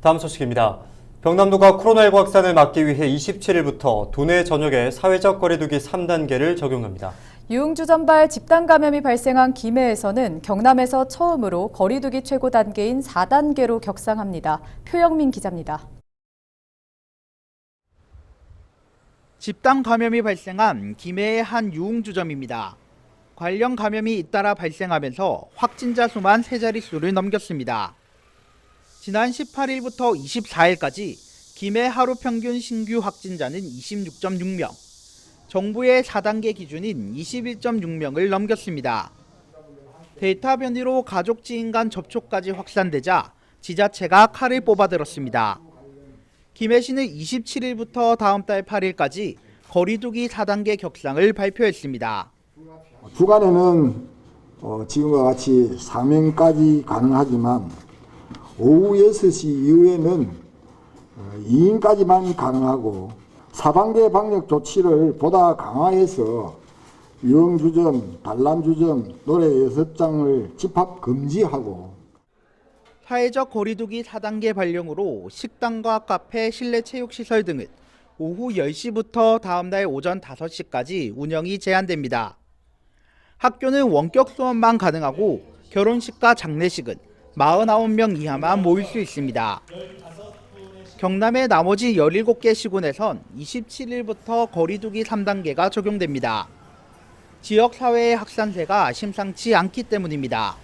다음 소식입니다. 경남도가 코로나19 확산을 막기 위해 27일부터 도내 전역에 사회적 거리두기 3단계를 적용합니다. 유흥주점발 집단 감염이 발생한 김해에서는 경남에서 처음으로 거리두기 최고 단계인 4단계로 격상합니다. 표영민 기자입니다. 집단 감염이 발생한 김해의 한 유흥주점입니다. 관련 감염이 잇따라 발생하면서 확진자 수만 세 자릿수를 넘겼습니다. 지난 18일부터 24일까지 김해 하루 평균 신규 확진자는 26.6명, 정부의 4단계 기준인 21.6명을 넘겼습니다. 데이터 변이로 가족 지인 간 접촉까지 확산되자 지자체가 칼을 뽑아들었습니다. 김해시는 27일부터 다음 달 8일까지 거리두기 4단계 격상을 발표했습니다. 주간에는 어, 지금과 같이 4명까지 가능하지만 오후 6시 이후에는 어, 2인까지만 가능하고 4단계 방역 조치를 보다 강화해서 유흥주점, 단란주점, 노래 6장을 집합 금지하고 사회적 거리두기 4단계 발령으로 식당과 카페, 실내 체육시설 등은 오후 10시부터 다음 날 오전 5시까지 운영이 제한됩니다. 학교는 원격 수업만 가능하고 결혼식과 장례식은 49명 이하만 모일 수 있습니다. 경남의 나머지 17개 시군에선 27일부터 거리두기 3단계가 적용됩니다. 지역 사회의 확산세가 심상치 않기 때문입니다.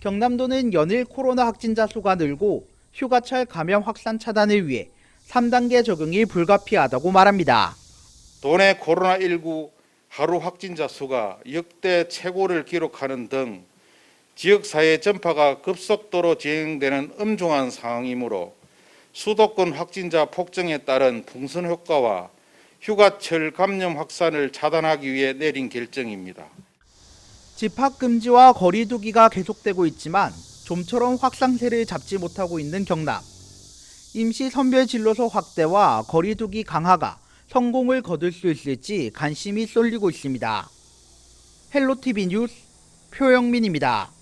경남도는 연일 코로나 확진자 수가 늘고 휴가철 감염 확산 차단을 위해 3단계 적용이 불가피하다고 말합니다. 도내 코로나19 하루 확진자 수가 역대 최고를 기록하는 등 지역사회 전파가 급속도로 진행되는 엄중한 상황이므로 수도권 확진자 폭증에 따른 풍선 효과와 휴가철 감염 확산을 차단하기 위해 내린 결정입니다. 집합 금지와 거리두기가 계속되고 있지만 좀처럼 확산세를 잡지 못하고 있는 경남. 임시 선별 진로소 확대와 거리두기 강화가 성공을 거둘 수 있을지 관심이 쏠리고 있습니다. 헬로티비 뉴스 표영민입니다.